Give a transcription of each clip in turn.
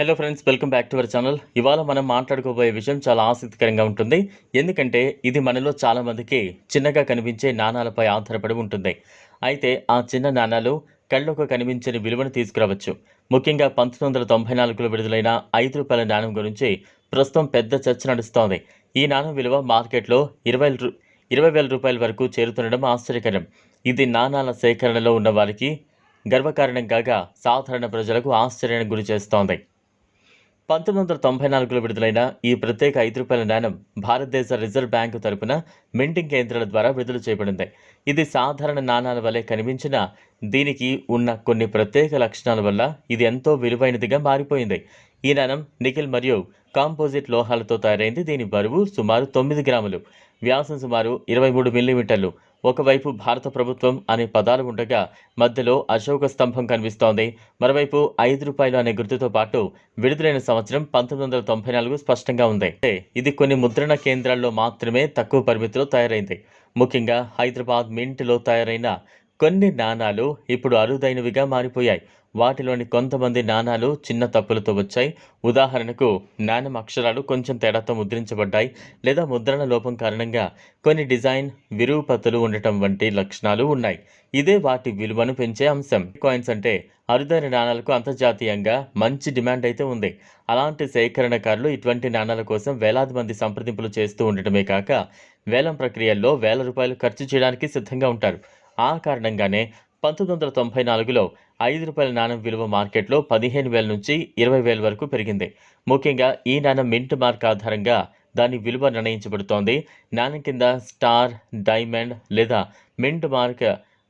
Hello friends welcome back to our channel ఇవాళ మనం మాట్లాడుకోబోయే విషయం చాలా ఆసక్తికరంగా ఉంటుంది. ఎందుకంటే ఇది మనలో చాలామందికి చిన్నగా కనిపించే నాణాలపై ఆధారపడి ఉంటుంది. అయితే ఆ చిన్న నాణాలు కళ్ళకు కనిపించని విలువను తీసుకురావచ్చు. ముఖ్యంగా పంతొమ్మిది వందల తొంభై నాలుగులో విడుదలైన ఐదు రూపాయల నాణం గురించి ప్రస్తుతం పెద్ద చర్చ నడుస్తోంది. ఈ నాణం విలువ మార్కెట్లో ఇరవై రూ- ఇరవై వేల రూపాయల వరకు చేరుతుండడం ఆశ్చర్యకరం. ఇది నాణాల సేకరణలో ఉన్న వారికి గర్వకారణం కాగా సాధారణ ప్రజలకు ఆశ్చర్యానికి గురి చేస్తోంది. పంతొమ్మిది వందల తొంభై నాలుగులో విడుదలైన ఈ ప్రత్యేక ఐదు రూపాయల నాణం భారతదేశ రిజర్వ్ బ్యాంకు తరపున మింటింగ్ కేంద్రాల ద్వారా విడుదల చేయబడింది. ఇది సాధారణ నాణాల వలె కనిపించిన దీనికి ఉన్న కొన్ని ప్రత్యేక లక్షణాల వల్ల ఇది ఎంతో విలువైనదిగా మారిపోయింది. ఈ నాణం నికిల్ మరియు కాంపోజిట్ లోహాలతో తయారైంది. దీని బరువు సుమారు తొమ్మిది గ్రాములు. వ్యాసం సుమారు ఇరవై మూడు మిల్లీమీటర్లు. ఒకవైపు భారత ప్రభుత్వం అనే పదాలు ఉండగా మధ్యలో అశోక స్తంభం కనిపిస్తోంది. మరోవైపు ఐదు రూపాయలు అనే గుర్తుతో పాటు విడుదలైన సంవత్సరం పంతొమ్మిది వందల తొంభై నాలుగు స్పష్టంగా ఉంది. అంటే ఇది కొన్ని ముద్రణ కేంద్రాల్లో మాత్రమే తక్కువ పరిమితిలో తయారైంది. ముఖ్యంగా హైదరాబాద్ మింట్లో తయారైన కొన్ని నాణాలు ఇప్పుడు అరుదైనవిగా మారిపోయాయి. వాటిలోని కొంతమంది నాణాలు చిన్న తప్పులతో వచ్చాయి. ఉదాహరణకు నాణం అక్షరాలు కొంచెం తేడాతో ముద్రించబడ్డాయి లేదా ముద్రణ లోపం కారణంగా కొన్ని డిజైన్ విరూపతలు ఉండటం వంటి లక్షణాలు ఉన్నాయి. ఇదే వాటి విలువను పెంచే అంశం. కాయిన్స్ అంటే అరుదైన నాణాలకు అంతర్జాతీయంగా మంచి డిమాండ్ అయితే ఉంది. అలాంటి సేకరణకారులు ఇటువంటి నాణాల కోసం వేలాది మంది సంప్రదింపులు చేస్తూ ఉండటమే కాక వేలం ప్రక్రియల్లో వేల రూపాయలు ఖర్చు చేయడానికి సిద్ధంగా ఉంటారు. ఆ కారణంగానే పంతొమ్మిది వందల తొంభై నాలుగులో ఐదు రూపాయల నాణం విలువ మార్కెట్లో పదిహేను వేల నుంచి ఇరవై వేల వరకు పెరిగింది. ముఖ్యంగా ఈ నాణం మింట్ మార్క్ ఆధారంగా దాని విలువ నిర్ణయించబడుతోంది. నాణం కింద స్టార్ డైమండ్ లేదా మింట్ మార్క్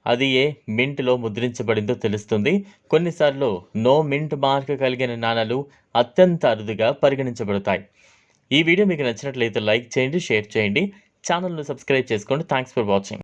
అది ఏ మింట్లో ముద్రించబడిందో తెలుస్తుంది. కొన్నిసార్లు నో మింట్ మార్క్ కలిగిన నాణాలు అత్యంత అరుదుగా పరిగణించబడతాయి. ఈ వీడియో మీకు నచ్చినట్లయితే లైక్ చేయండి షేర్ చేయండి. ఛానల్ను సబ్స్క్రైబ్ చేసుకోండి. Thanks for watching.